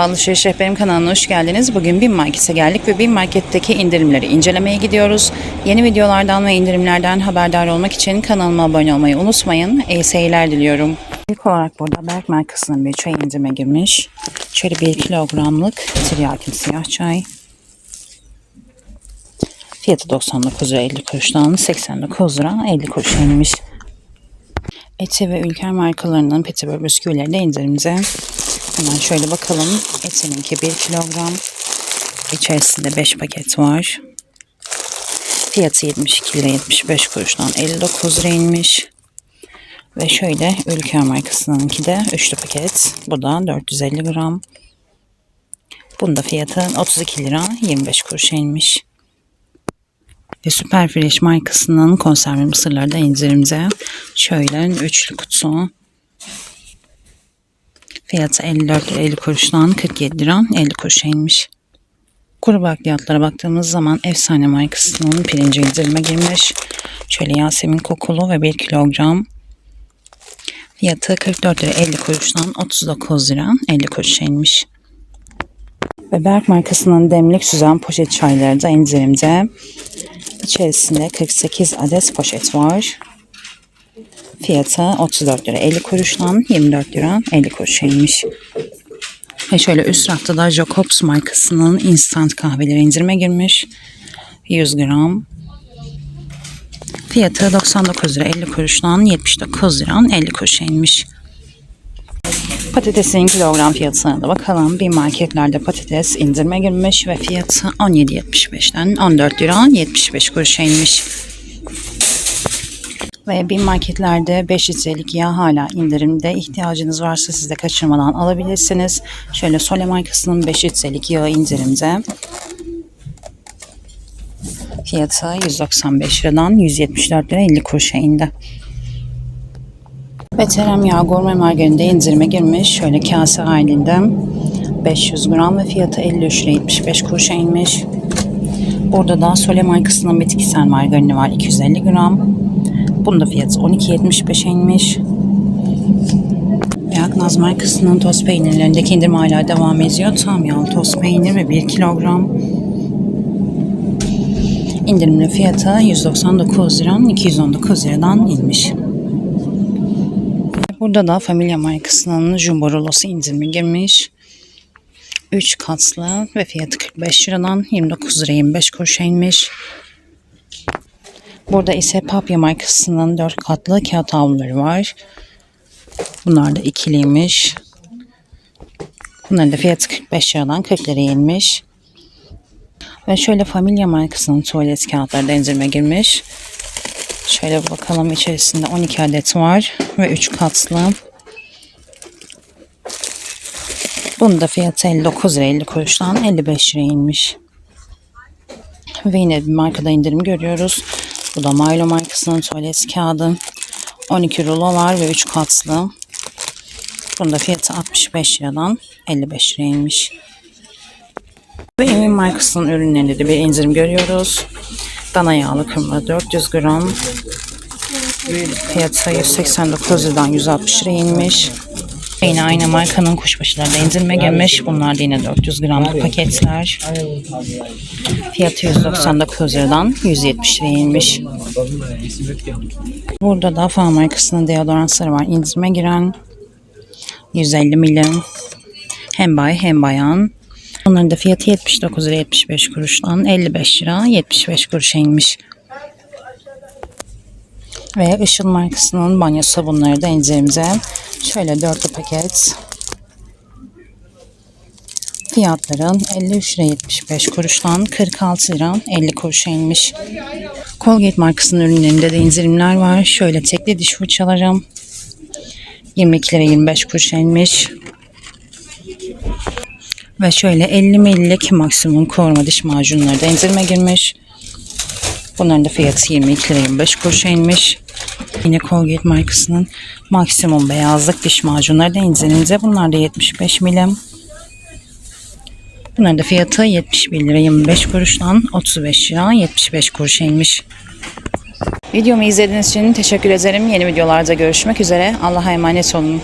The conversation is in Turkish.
Alışveriş Rehberim kanalına hoş geldiniz. Bugün Bin Market'e geldik ve Bin Market'teki indirimleri incelemeye gidiyoruz. Yeni videolardan ve indirimlerden haberdar olmak için kanalıma abone olmayı unutmayın. İyi seyirler diliyorum. İlk olarak burada Berk markasının bir çay indirime girmiş. Şöyle 1 kilogramlık tiryakin siyah çay. Fiyatı 99 lira 50 kuruştan 89 lira 50 kuruş inmiş. Eti ve Ülker markalarının petibör bisküvileri de indirimde. Hemen şöyle bakalım. Etininki 1 kilogram. İçerisinde 5 paket var. Fiyatı 72 lira 75 kuruştan 59 lira inmiş. Ve şöyle Ülker markasınınki de üçlü paket. Bu da 450 gram. Bunda fiyatı 32 lira 25 kuruş inmiş. Ve Süper Fresh markasının konserve mısırları da indirimde. Şöyle üçlü kutu. Fiyatı 54 lira 50 kuruştan 47 lira 50 kuruşa inmiş. Kuru bakliyatlara baktığımız zaman efsane markasının pirinci indirime girmiş. Şöyle Yasemin kokulu ve 1 kilogram. Fiyatı 44 lira 50 kuruştan 39 lira 50 kuruşa inmiş. Ve Berk markasının demlik süzen poşet çayları da indirimde. İçerisinde 48 adet poşet var. Fiyatı 34 lira 50 kuruştan 24 lira 50 kuruşa inmiş. Ve şöyle üst rafta da Jacobs markasının instant kahveleri indirime girmiş. 100 gram. Fiyatı 99 lira 50 kuruştan 79 lira 50 kuruşa inmiş. Patatesin kilogram fiyatına da bakalım. Bir marketlerde patates indirime girmiş ve fiyatı 17.75'ten 14 lira 75 kuruşa inmiş. Ve bin marketlerde 5 litrelik yağ hala indirimde. İhtiyacınız varsa siz de kaçırmadan alabilirsiniz. Şöyle Sole markasının 5 litrelik yağı indirimde. Fiyatı 195 liradan 174 lira 50 kuruşa indi. Ve tereyağı gurme margarinde indirime girmiş. Şöyle kase halinde 500 gram ve fiyatı 53 lira 75 kuruşa inmiş. Burada da Sole markasının bitkisel margarini var 250 gram. Bunun da fiyatı 12.75'e inmiş. Ve Aknaz markasının toz peynirlerindeki indirim hala devam ediyor. Tam yağlı toz peynir ve 1 kilogram. İndirimli fiyatı 199 lira 219 liradan inmiş. Burada da Familia markasının Jumbo Rolosu indirime girmiş. 3 katlı ve fiyatı 45 liradan 29 lira 25 kuruşa inmiş. Burada ise Papya markasının 4 katlı kağıt havluları var. Bunlar da ikiliymiş. Bunların da fiyatı 45 liradan 40 liraya inmiş. Ve şöyle Familia markasının tuvalet kağıtları da indirime girmiş. Şöyle bakalım içerisinde 12 adet var ve 3 katlı. Bunun da fiyatı 59 lira 50 kuruştan 55 liraya inmiş. Ve yine bir markada indirim görüyoruz. Bu da Milo markasının tuvalet kağıdı. 12 rulo var ve 3 katlı. Bunun da fiyatı 65 liradan 55 liraya. Ve Emin markasının ürünlerinde de bir indirim görüyoruz. Dana yağlı kırma 400 gram. Fiyatı 189 liradan 160 liraya inmiş. Yine aynı markanın kuşbaşıları da indirime gelmiş. Bunlar da yine 400 gramlık paketler. Fiyatı 199 liradan 170 liraya inmiş. Burada da Fa markasının deodoransları var. İndirime giren 150 milim. Hem bay hem bayan. Bunların da fiyatı 79 lira 75 kuruştan 55 lira 75 kuruşa inmiş. Ve Işıl markasının banyo sabunları da indirimde. Şöyle dörtlü paket. Fiyatların 53 lira 75 kuruştan 46 lira 50 kuruşa inmiş. Colgate markasının ürünlerinde de indirimler var. Şöyle tekli diş fırçalarım 22 lira 25 kuruşa inmiş. Ve şöyle 50 ml'lik maksimum koruma diş macunları da indirime girmiş. Bunların da fiyatı 22 lira 25 kuruşa inmiş. Yine Colgate markasının maksimum beyazlık diş macunları da indirimde. Bunlar da 75 milim. Bunların da fiyatı 71 lira 25 kuruştan 35 lira 75 kuruşa inmiş. Videomu izlediğiniz için teşekkür ederim. Yeni videolarda görüşmek üzere. Allah'a emanet olun.